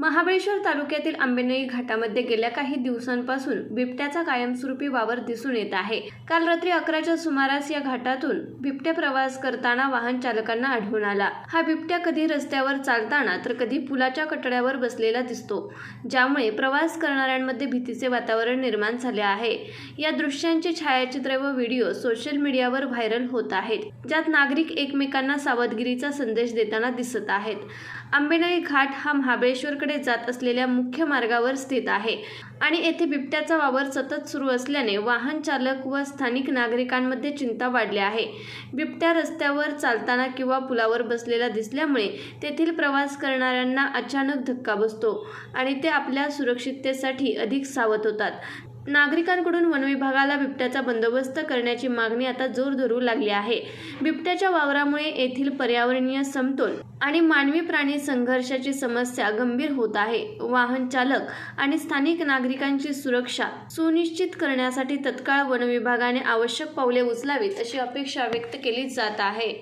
महाबळेश्वर तालुक्यातील आंबेनळी घाटामध्ये गेल्या काही दिवसांपासून बिबट्याचा कायमस्वरूपी वावर दिसून येत आहे. काल रात्री अकराच्या सुमारास या घाटातून बिबट्या प्रवास करताना वाहन चालकांना आढळून आला. हा बिबट्या कधी रस्त्यावर चालताना तर कधी पुलाच्या कटड्यावर बसलेला दिसतो ज्यामुळे प्रवास करणाऱ्यांमध्ये भीतीचे वातावरण निर्माण झाले आहे. या दृश्यांचे छायाचित्रे व व्हिडिओ सोशल मीडियावर व्हायरल होत आहेत ज्यात नागरिक एकमेकांना सावधगिरीचा संदेश देताना दिसत आहेत. आंबेनळी घाट हा महाबळेश्वरकडे जात असलेल्या मुख्य मार्गावर स्थित आहे. आणि येथे बिबट्याचा वावर सतत सुरू असल्याने वाहन चालक व स्थानिक नागरिकांमध्ये चिंता वाढली आहे. बिबट्या रस्त्यावर चालताना किंवा पुलावर बसलेला दिसल्यामुळे तेथील प्रवास करणाऱ्यांना अचानक धक्का बसतो आणि ते आपल्या सुरक्षिततेसाठी अधिक सावध होतात. नागरिकांकडून वनविभागाला बिबट्याचा बंदोबस्त करण्याची मागणी आता जोर धरू लागली आहे. बिबट्याच्या वावरामुळे येथील पर्यावरणीय समतोल आणि मानवी प्राणी संघर्षाची समस्या गंभीर होत आहे. वाहन चालक आणि स्थानिक नागरिकांची सुरक्षा सुनिश्चित करण्यासाठी तत्काळ वनविभागाने आवश्यक पावले उचलावीत अशी अपेक्षा व्यक्त केली जात आहे.